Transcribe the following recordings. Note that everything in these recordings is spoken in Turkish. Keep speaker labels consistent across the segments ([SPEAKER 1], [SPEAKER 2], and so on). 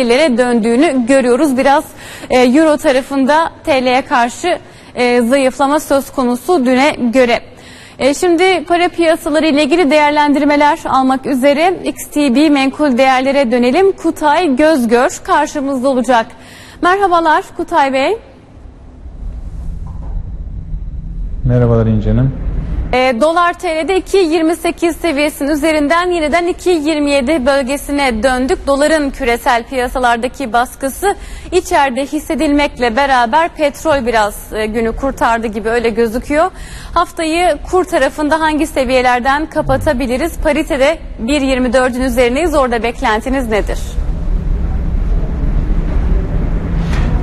[SPEAKER 1] liraya döndüğünü görüyoruz. Biraz e, euro tarafında TL'ye karşı e, zayıflama söz konusu düne göre. E, şimdi para piyasaları ile ilgili değerlendirmeler almak üzere XTB menkul değerlere dönelim. Kutay Gözgör karşımızda olacak. Merhabalar Kutay Bey.
[SPEAKER 2] Merhabalar İnce Hanım.
[SPEAKER 1] E, dolar TL'de 2.28 seviyesinin üzerinden yeniden 2.27 bölgesine döndük. Doların küresel piyasalardaki baskısı içeride hissedilmekle beraber petrol biraz e, günü kurtardı gibi öyle gözüküyor. Haftayı kur tarafında hangi seviyelerden kapatabiliriz? Paritede 1.24'ün üzerindeyiz. Orada beklentiniz nedir?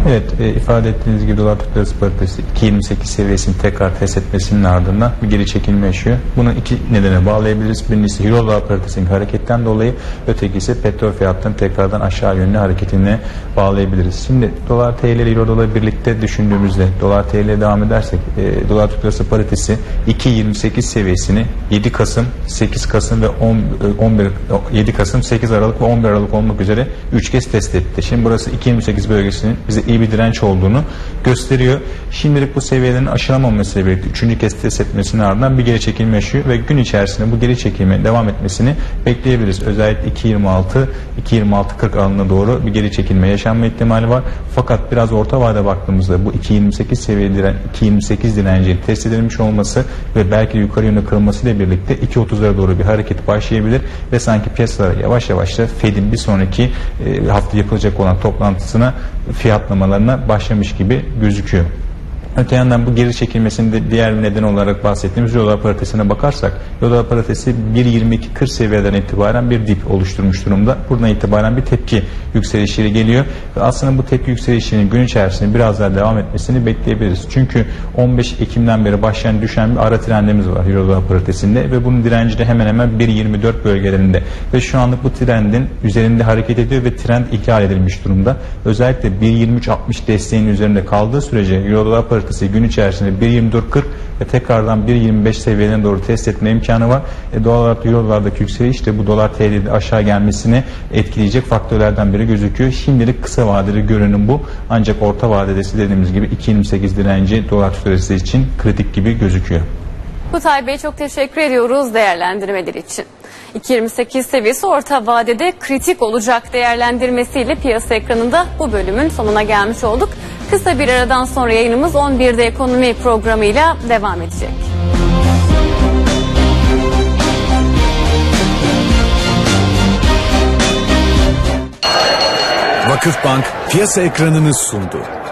[SPEAKER 2] Evet e, ifade ettiğiniz gibi dolar Türk lirası paritesi 2.28 seviyesini tekrar test etmesinin ardından bir geri çekilme yaşıyor. Bunu iki nedene bağlayabiliriz. Birincisi Euro dolar paritesinin hareketten dolayı ötekisi petrol fiyatlarının tekrardan aşağı yönlü hareketine bağlayabiliriz. Şimdi dolar TL ile Euro dolar birlikte düşündüğümüzde dolar TL devam edersek e, dolar Türk lirası paritesi 2.28 seviyesini 7 Kasım, 8 Kasım ve 10, e, 11 7 Kasım, 8 Aralık ve 11 Aralık olmak üzere 3 kez test etti. Şimdi burası 2.28 bölgesinin bize iyi bir direnç olduğunu gösteriyor. Şimdilik bu seviyelerin aşılamaması birlikte 3. kez test etmesinin ardından bir geri çekilme yaşıyor ve gün içerisinde bu geri çekilme devam etmesini bekleyebiliriz. Özellikle 2.26 2.26-40 aralığına doğru bir geri çekilme yaşanma ihtimali var. Fakat biraz orta vade baktığımızda bu 2.28 seviye diren 2.28 direncinin test edilmiş olması ve belki yukarı yönlü kırılmasıyla birlikte 2.30'lara doğru bir hareket başlayabilir ve sanki piyasalara yavaş yavaş da Fed'in bir sonraki e, hafta yapılacak olan toplantısına fiyatlamalarına başlamış gibi gözüküyor. Öte yandan bu geri çekilmesinde diğer neden olarak bahsettiğimiz Euro dolar paritesine bakarsak Euro dolar paritesi 1.22-40 seviyeden itibaren bir dip oluşturmuş durumda. Buradan itibaren bir tepki yükselişleri geliyor ve aslında bu tepki yükselişinin gün içerisinde biraz daha devam etmesini bekleyebiliriz. Çünkü 15 Ekim'den beri başlayan düşen bir ara trendimiz var Euro dolar paritesinde ve bunun direnci de hemen hemen 1.24 bölgelerinde ve şu anlık bu trendin üzerinde hareket ediyor ve trend ihlal edilmiş durumda. Özellikle 1.23.60 desteğinin üzerinde kaldığı sürece Euro dolar paritesi gün içerisinde 1.24.40 ve tekrardan 1.25 seviyelerine doğru test etme imkanı var. E, doğal olarak Euro dolardaki yükseliş de bu dolar TL'de aşağı gelmesini etkileyecek faktörlerden biri gözüküyor. Şimdilik kısa vadeli görünüm bu. Ancak orta vadedesi dediğimiz gibi 2.28 direnci dolar süresi için kritik gibi gözüküyor.
[SPEAKER 1] Kutay Bey çok teşekkür ediyoruz değerlendirmeleri için. 2.28 seviyesi orta vadede kritik olacak değerlendirmesiyle piyasa ekranında bu bölümün sonuna gelmiş olduk. Kısa bir aradan sonra yayınımız 11'de ekonomi programıyla devam edecek.
[SPEAKER 3] Vakıfbank piyasa ekranını sundu.